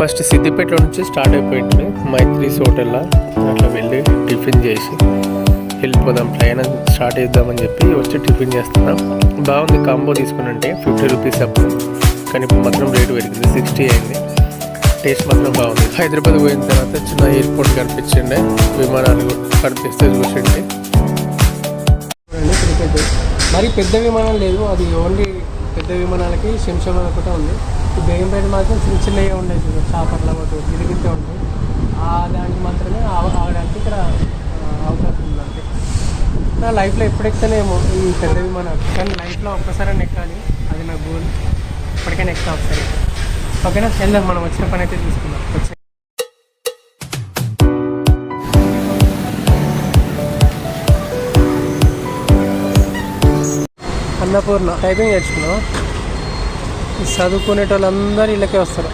First Siddipet నుంచి start అయిపోయింది మైత్రీస్ హోటల్లో అట్లా వెళ్ళి టిఫిన్ చేసి వెళ్ళిపోదాం ప్రయాణం స్టార్ట్ చేద్దామని చెప్పి వచ్చి టిఫిన్ చేస్తున్నాం. బాగుంది కాంబో తీసుకుని ఫిఫ్టీ రూపీస్ అప్పుడు కానీ ఇప్పుడు మాత్రం రేటు పెరిగింది సిక్స్టీ అయింది. టేస్ట్ మాత్రం బాగుంది. హైదరాబాద్ పోయిన తర్వాత చిన్న ఎయిర్పోర్ట్ కనిపించండి విమానాలు కనిపిస్తే చూసిండే మరి పెద్ద విమానం లేదు. అది ఓన్లీ పెద్ద విమానాలకి శంషాబాద్ ఒకటే ఉంది. బేగంపేట మాత్రం చిన్న చిన్నగా ఉండేది చూడు చాపర్ల ఒకటి గిరిగితే ఉంటాయి ఆ దానికి మాత్రమే ఆగడానికి ఇక్కడ అవకాశం ఉంది అంతే. నా లైఫ్లో ఎప్పుడు ఎక్కుతానేమో ఈ పెద్ద విమానాలు కానీ లైఫ్లో ఒక్కసారి ఎక్కాలి అది నా గోల్. ఇప్పటికైనా ఎక్కా ఒకసారి. ఓకేనా? వెళ్దాం మనం వచ్చిన పని అయితే తీసుకుందాం వచ్చే అన్నపూర్ణ టైపింగ్ నేర్చుకున్నావు? ఈ చదువుకునేటోళ్ళందరూ ఇళ్ళకే వస్తారు.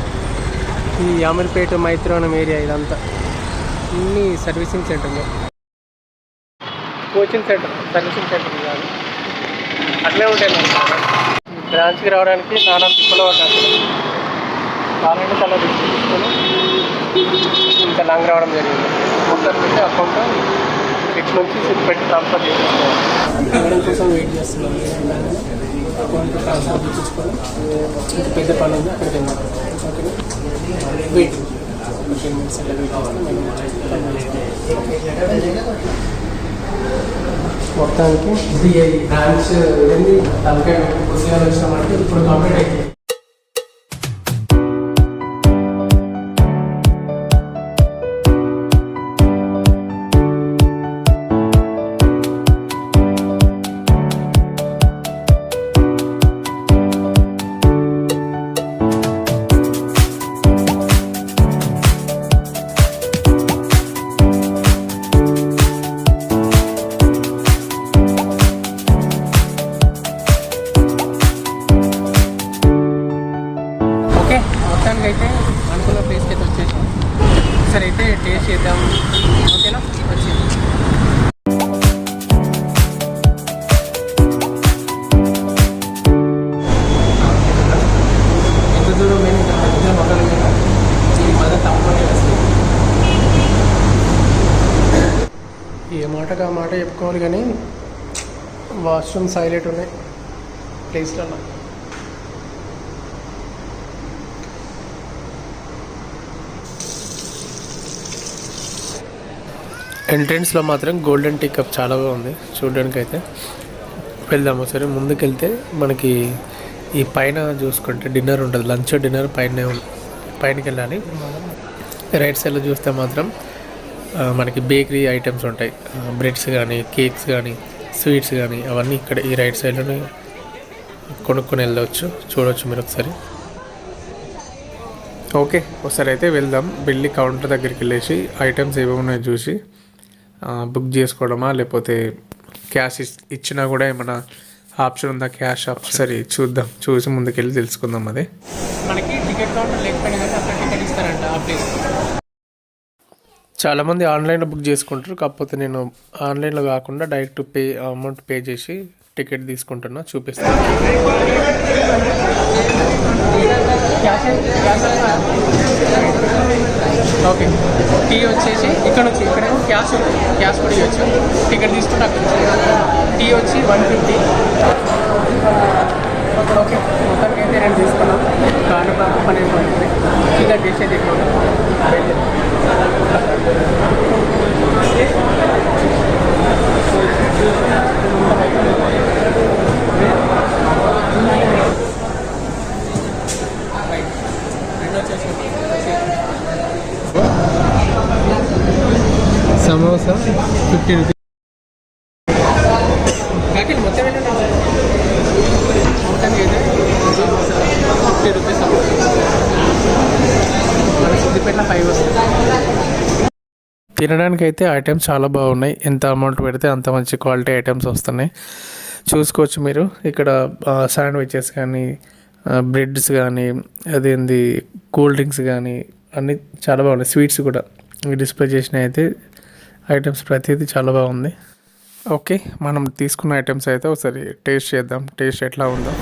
ఈ అమీర్పేట మైత్రివనం ఏరియా ఇదంతా. అన్ని సర్వీసింగ్ సెంటర్లు. కోచింగ్ సెంటర్ సర్వీసింగ్ సెంటర్ కాదు. అట్లే ఉంటాయి బ్రాంచ్కి రావడానికి చాలా తిప్పలు పడ్డాను కావాలంటే చాలా తీసుకొని ఇంత లాంగ్ రావడం జరిగింది. మొత్తం పెట్టి అకౌంట్ ఇటు నుంచి సిప్ పెట్టి ట్రాన్స్ఫర్ చేసేసుకోవాలి కోసం వెయిట్ చేస్తున్నాం అకౌంట్ ట్రాన్స్ఫర్ ఇంత పెద్ద పని ఉంది అక్కడికి వెయిట్ టెన్ మినిట్స్ అట్లా వెయిట్ మొత్తానికి ఇది బ్రాంచ్ ఏంది తలకాయ కొద్దిగా వచ్చినామంటే ఇప్పుడు కంప్లీట్ అవుతుంది మొత్తానికి అయితే అనుకున్న ప్లేస్కి అయితే వచ్చేసాం సరే అయితే టేస్ట్ చేద్దాం. ఓకేనా? వచ్చింది. ఎంత దూరం ఇంత పెద్ద ఈ మద తప్పనే ఏ మాటకు ఆ మాట చెప్పుకోవాలి కానీ వాష్రూమ్స్ హైలైట్ ఉన్నాయి. ప్లేస్లలో ఎంట్రెన్స్లో మాత్రం గోల్డెన్ టీ కప్ చాలా బాగుంది. చూడడానికి అయితే వెళ్దాము సరే ముందుకెళ్తే మనకి ఈ పైన చూసుకుంటే డిన్నర్ ఉంటుంది. లంచ్ డిన్నర్ పైన పైనకి వెళ్ళాలి రైట్ సైడ్లో చూస్తే మాత్రం మనకి బేకరీ ఐటమ్స్ ఉంటాయి. బ్రెడ్స్ కానీ కేక్స్ కానీ స్వీట్స్ కానీ అవన్నీ ఇక్కడ ఈ రైట్ సైడ్లోనే కొనుక్కొని వెళ్ళవచ్చు చూడవచ్చు మీరు ఒకసారి. ఓకే ఒకసారి అయితే వెళ్దాం. వెళ్ళి కౌంటర్ దగ్గరికి వెళ్ళేసి ఐటమ్స్ ఏమేమి ఉన్నాయో చూసి బుక్ చేసుకోవడమా? లేకపోతే క్యాష్ ఇచ్చినా కూడా ఏమైనా ఆప్షన్ ఉందా? క్యాష్ ఆప్షన్ సరే చూద్దాం. చూసి ముందుకెళ్ళి తెలుసుకుందాం అది. మనకి టికెట్ కౌంటర్ లేకపోయినా కానీ అక్కడ టికెట్ ఇస్తారంట ఆ ప్లేస్ చాలామంది ఆన్లైన్లో బుక్ చేసుకుంటారు. కాకపోతే నేను ఆన్లైన్లో కాకుండా డైరెక్ట్ పే అమౌంట్ పే చేసి టికెట్ తీసుకుంటున్నా చూపిస్తాను ఓకే. టీ వచ్చేసి ఇక్కడ నుంచి ఇక్కడేమో క్యాష్ క్యాష్ కూడా ఇవ్వచ్చు. టికెట్ తీసుకుంటే అక్కడ టీ వచ్చి వన్ ఫిఫ్టీ. ఓకే. మొత్తానికి అయితే నేను తీసుకున్నాను కారు పని అయిపోయింది ఇంకా ఎక్కువ samosa fifty rupees fifty Siddipet five వస్తుంది తినడానికి అయితే ఐటమ్స్ చాలా బాగున్నాయి. ఎంత అమౌంట్ పెడితే అంత మంచి క్వాలిటీ ఐటమ్స్ వస్తున్నాయి. చూసుకోవచ్చు మీరు. ఇక్కడ శాండ్విచెస్ కానీ బ్రెడ్స్ కానీ అదేంది కూల్ డ్రింక్స్ కానీ అన్నీ చాలా బాగున్నాయి. స్వీట్స్ కూడా. డిస్ప్లే చేసిన అయితే ఐటమ్స్ ప్రతిదీ చాలా బాగుంది. ఓకే మనం తీసుకున్న ఐటమ్స్ అయితే ఒకసారి టేస్ట్ చేద్దాం. టేస్ట్ ఎట్లా ఉందో.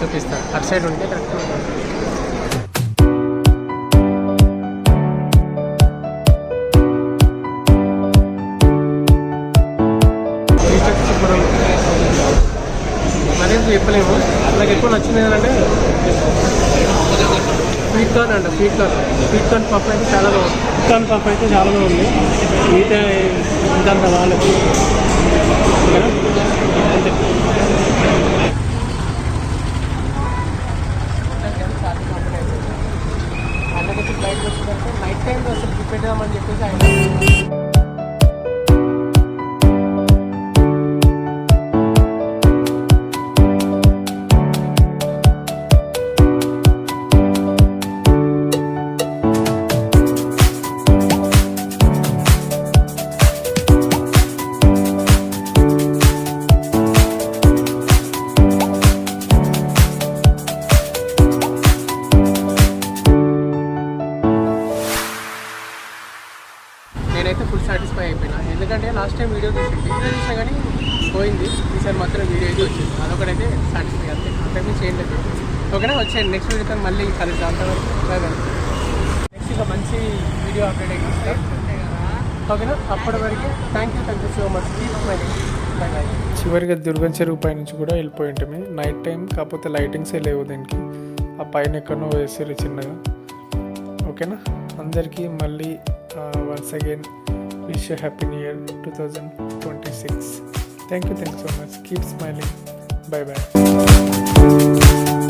చూపిస్తాను అటు సైడ్ ఉంటే కరెక్ట్ చెప్పలేము. నాకు ఎక్కువ నచ్చింది ఏంటంటే స్వీట్ కార్న్ అంట స్వీట్ కార్న్ స్వీట్ కార్న్ పప్పు అయితే చాలా బాగుంది. స్వీట్ కార్న్ పప్పు అయితే చాలా బాగుంది. మిగతా అంతే. అన్నకి ఫ్లైట్ వచ్చిందంటే నైట్ టైం అసలు చూపెట్టామని చెప్పేసి ఆయన సాటిస్ఫై అయిపోయినా. ఎందుకంటే లాస్ట్ టైం వీడియో చూసింది వీడియో చూసినా కానీ పోయింది. ఈసారి మాత్రం వీడియో అయితే వచ్చింది. అదొకటైతే సాటిస్ఫై అంతే. అంతకుమించి ఏం లేదు ఓకేనా? వచ్చేయండి. నెక్స్ట్ వీడియోతో మళ్ళీ కలుద్దాం. అంతవరకు నెక్స్ట్ ఇక మంచి వీడియో అప్డేట్ అయితే ఓకేనా? అప్పటి వరకు thank you thank you so much చివరిగా దుర్గం చెరువు పై నుంచి కూడా వెళ్ళిపోయి ఉంటామే. నైట్ టైం కాకపోతే లైటింగ్సే లేవు దీనికి. ఆ పైన ఎక్కడనో వేసారు చిన్నగా. ఓకేనా? అందరికీ మళ్ళీ once again wish you a happy new year 2026 thank you thanks so much. Keep smiling. Bye bye